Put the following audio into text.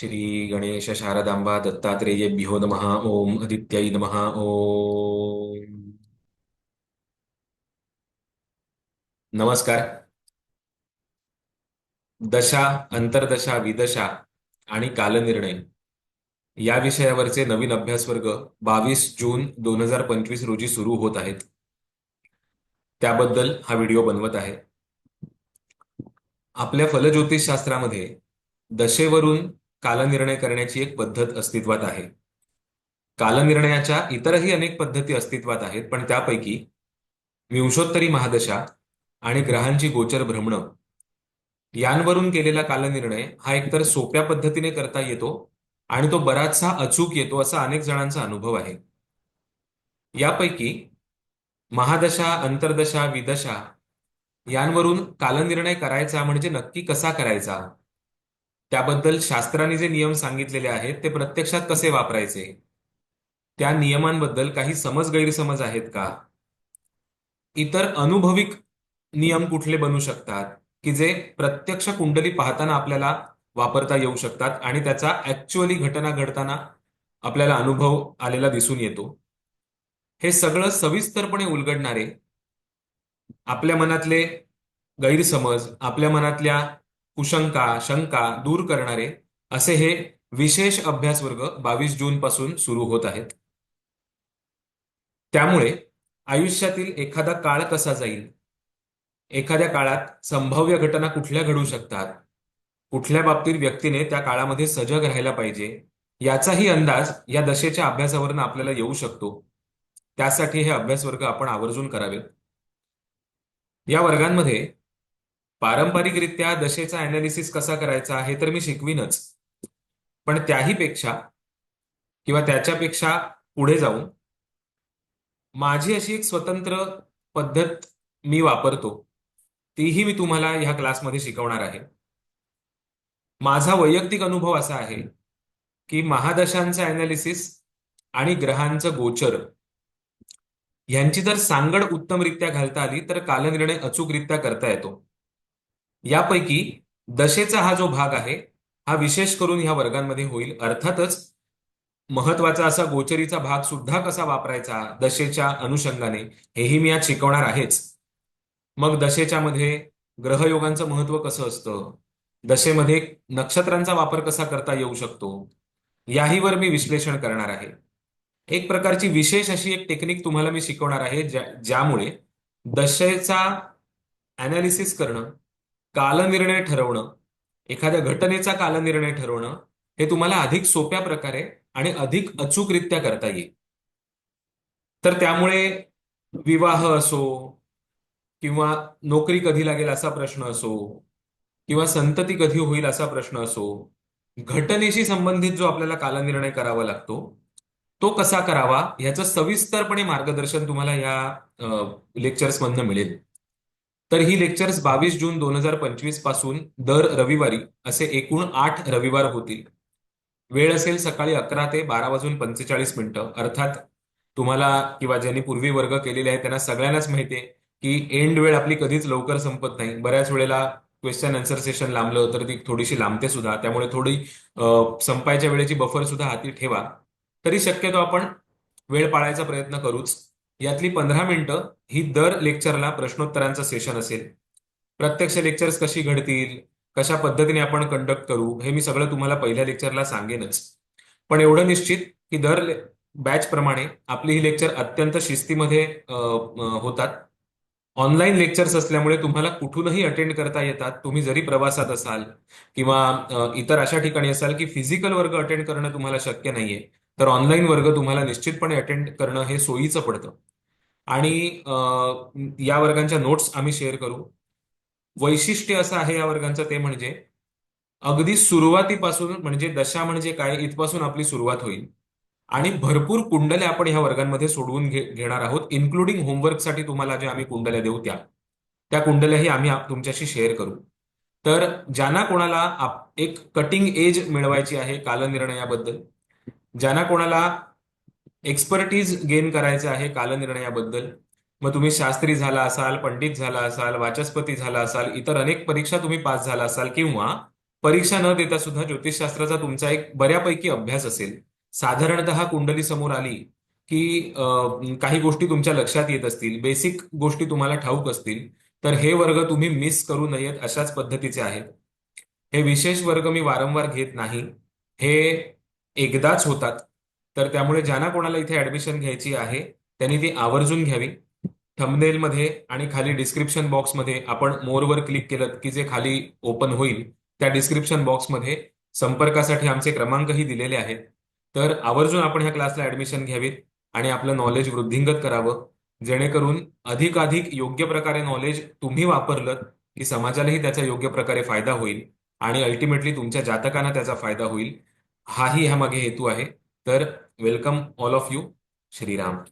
श्री गणेश शारदांबा दत्तात्रेयेभ्यो नमः। ओम आदित्यै नमः। ओम। नमस्कार। दशा अंतर्दशा विदशा आणि कालनिर्णय या विषयावरचे नवीन अभ्यास वर्ग बावीस जून दोन हजार पंचवीस रोजी सुरू होत आहेत. त्याबद्दल हा व्हिडिओ बनवत आहे. आपल्या फलज्योतिष शास्त्रामध्ये दशेवरून कालनिर्णय करण्याची एक पद्धत अस्तित्वात आहे. कालनिर्णयाच्या इतरही अनेक पद्धती अस्तित्वात आहेत पण त्यापैकी विंशोत्तरी महादशा आणि ग्रहांची गोचर भ्रमणं यांवरून केलेला कालनिर्णय हा एकतर सोप्या पद्धतीने करता येतो आणि तो बराचसा अचूक येतो असा अनेक जणांचा अनुभव आहे. यापैकी महादशा अंतर्दशा विदशा यांवरून कालनिर्णय करायचा म्हणजे नक्की कसा करायचा? त्याबद्दल शास्त्राने जे नियम सांगितलेले आहेत ते प्रत्यक्षात कसे वापरायचे? त्या नियमांबद्दल काही समज गैरसमज आहेत का? इतर अनुभविक नियम कुठले बनू शकतात की जे प्रत्यक्ष कुंडली पाहताना आपल्याला वापरता येऊ शकतात आणि त्याचा ऍक्च्युअली घटना घडताना आपल्याला अनुभव आलेला दिसून येतो? हे सगळं सविस्तरपणे उलगडणारे आपल्या मनातले गैरसमज आपल्या मनातल्या कुशंका शंका दूर करणारे असे हे विशेष अभ्यास वर्ग बावीस जून पासून सुरू होत आहेत. त्यामुळे आयुष्यातील एखादा काळ कसा जाईल? एखाद्या काळात संभाव्य घटना कुठल्या घडू शकतात? कुठल्या बाबतीत व्यक्तीने त्या काळामध्ये सजग राहायला पाहिजे? याचाही अंदाज या दशेच्या अभ्यासावरून आपल्याला येऊ शकतो. त्यासाठी हे अभ्यास वर्ग आपण आवर्जून करावेत या वर्गांमध्ये पारंपरिकरित्या दशेचा अनालिसिस कसा करायचा हे तर मी शिकवीनच. पण त्याही पेक्षा किंवा त्याच्यापेक्षा पुढे जाऊन माझी अशी एक स्वतंत्र पद्धत मी वापरतो तीही मी तुम्हाला ह्या क्लासमध्ये शिकवणार आहे. माझा वैयक्तिक अनुभव असा आहे की महादशांचं अनालिसिस आणि ग्रहांचं गोचर यांची जर सांगड उत्तमरित्या घालता आली तर कालनिर्णय अचूकरित्या करता येतो. यापैकी दशेचा हा जो भाग आहे हा विशेष करून ह्या वर्गांमध्ये होईल. अर्थातच महत्त्वाचा असा गोचरीचा भाग सुद्धा कसा वापरायचा दशेच्या अनुषंगाने हेही मी आज शिकवणार आहेच. मग दशेच्या मध्ये ग्रहयोगांचं महत्त्व कसं असतं? दशेमध्ये नक्षत्रांचा वापर कसा करता येऊ शकतो? याहीवर मी विश्लेषण करणार आहे. एक प्रकारची विशेष अशी एक टेक्निक तुम्हाला मी शिकवणार आहे ज्या ज्यामुळे दशेचा अनालिसिस करणं कालनिर्णय ठरवणं एखाद्या घटनेचा कालनिर्णय ठरवणं हे तुम्हाला अधिक सोप्या प्रकारे आणि अधिक अचूकरित्या करता येईल. तर त्यामुळे विवाह असो किंवा नोकरी कधी लागेल असा प्रश्न असो किंवा संतती कधी होईल असा प्रश्न असो घटनेशी संबंधित जो आपल्याला कालनिर्णय करावा लागतो तो कसा करावा ह्याचं सविस्तरपणे मार्गदर्शन तुम्हाला या लेक्चर्समधनं मिळेल. तर ही लेक्चर्स बावीस जून दोन हजार पंचवीसपासून दर रविवारी असे एकूण आठ रविवार होतील. वेळ असेल सकाळी अकरा ते बारा वाजून पंचेचाळीस मिनिटं. अर्थात तुम्हाला किंवा ज्यांनी पूर्वी वर्ग केलेले आहेत त्यांना सगळ्यांनाच माहिती आहे की एंड वेळ आपली कधीच लवकर संपत नाही. बऱ्याच वेळेला क्वेश्चन आन्सर सेशन लांबलं तर ती थोडीशी लांबते सुद्धा. त्यामुळे थोडी संपायच्या वेळेची बफर सुद्धा हाती ठेवा. तरी शक्यतो आपण वेळ पाळायचा प्रयत्न करूच. यातली पंधरा मिनिटं ही दर लेक्चरला प्रश्नोत्तरांचं सेशन असेल. प्रत्यक्ष लेक्चर्स कशी घडतील कशा पद्धतीने आपण कंडक्ट करू हे मी सगळं तुम्हाला पहिल्या लेक्चरला सांगेनच. पण एवढं निश्चित की दर बॅच प्रमाणे आपली ही लेक्चर अत्यंत शिस्तीमध्ये होतात. ऑनलाईन लेक्चर्स असल्यामुळे तुम्हाला कुठूनही अटेंड करता येतात. तुम्ही जरी प्रवासात असाल किंवा इतर अशा ठिकाणी असाल की फिजिकल वर्ग अटेंड करणं तुम्हाला शक्य नाहीये तर ऑनलाईन वर्ग तुम्हाला निश्चितपणे अटेंड करणं हे सोयीचं पडतं. आणि या वर्गांच्या नोट्स आम्ही शेअर करू. वैशिष्ट्य असं आहे या वर्गांचं ते म्हणजे अगदी सुरुवातीपासून म्हणजे दशा म्हणजे काय इथपासून आपली सुरुवात होईल. आणि भरपूर कुंडल्या आपण ह्या वर्गांमध्ये सोडवून घे घेणार आहोत इन्क्लुडिंग होमवर्कसाठी तुम्हाला जे आम्ही कुंडल्या देऊ त्या. त्या कुंडल्याही आम्ही तुमच्याशी शेअर करू. तर ज्यांना कोणाला एक कटिंग एज मिळवायची आहे कालनिर्णयाबद्दल ज्यांना कोणाला एक्सपर्टीज गेन करायचं आहे कालनिर्णयाबद्दल. मग तुम्ही शास्त्री झाला असाल पंडित झाला असाल वाचस्पती झाला असाल इतर अनेक परीक्षा तुम्ही पास झाला असाल किंवा परीक्षा न देता सुद्धा ज्योतिषशास्त्राचा तुमचा एक बऱ्यापैकी अभ्यास असेल. साधारणतः कुंडली समोर आली की काही गोष्टी तुमच्या लक्षात येत असतील बेसिक गोष्टी तुम्हाला ठाऊक असतील तर हे वर्ग तुम्ही मिस करू नयेत अशाच पद्धतीचे आहेत. हे विशेष वर्ग मी वारंवार घेत नाही. हे एकदाच होतात. तर त्यामुळे ज्यांना कोणाला इथे ऍडमिशन घ्यायची आहे त्यांनी ती आवर्जून घ्यावी. थंबनेलमध्ये आणि खाली डिस्क्रिप्शन बॉक्समध्ये आपण मोरवर क्लिक केलं की जे खाली ओपन होईल त्या डिस्क्रिप्शन बॉक्समध्ये संपर्कासाठी आमचे क्रमांकही दिलेले आहेत. तर आवर्जून आपण ह्या क्लासला ऍडमिशन घ्यावीत आणि आपलं नॉलेज वृद्धिंगत करावं. जेणेकरून अधिकाधिक योग्य प्रकारे नॉलेज तुम्ही वापरलं की समाजालाही त्याचा योग्य प्रकारे फायदा होईल आणि अल्टिमेटली तुमच्या जातकांना त्याचा फायदा होईल. हाही ह्यामागे हेतू आहे. तर welcome all of you Shriram.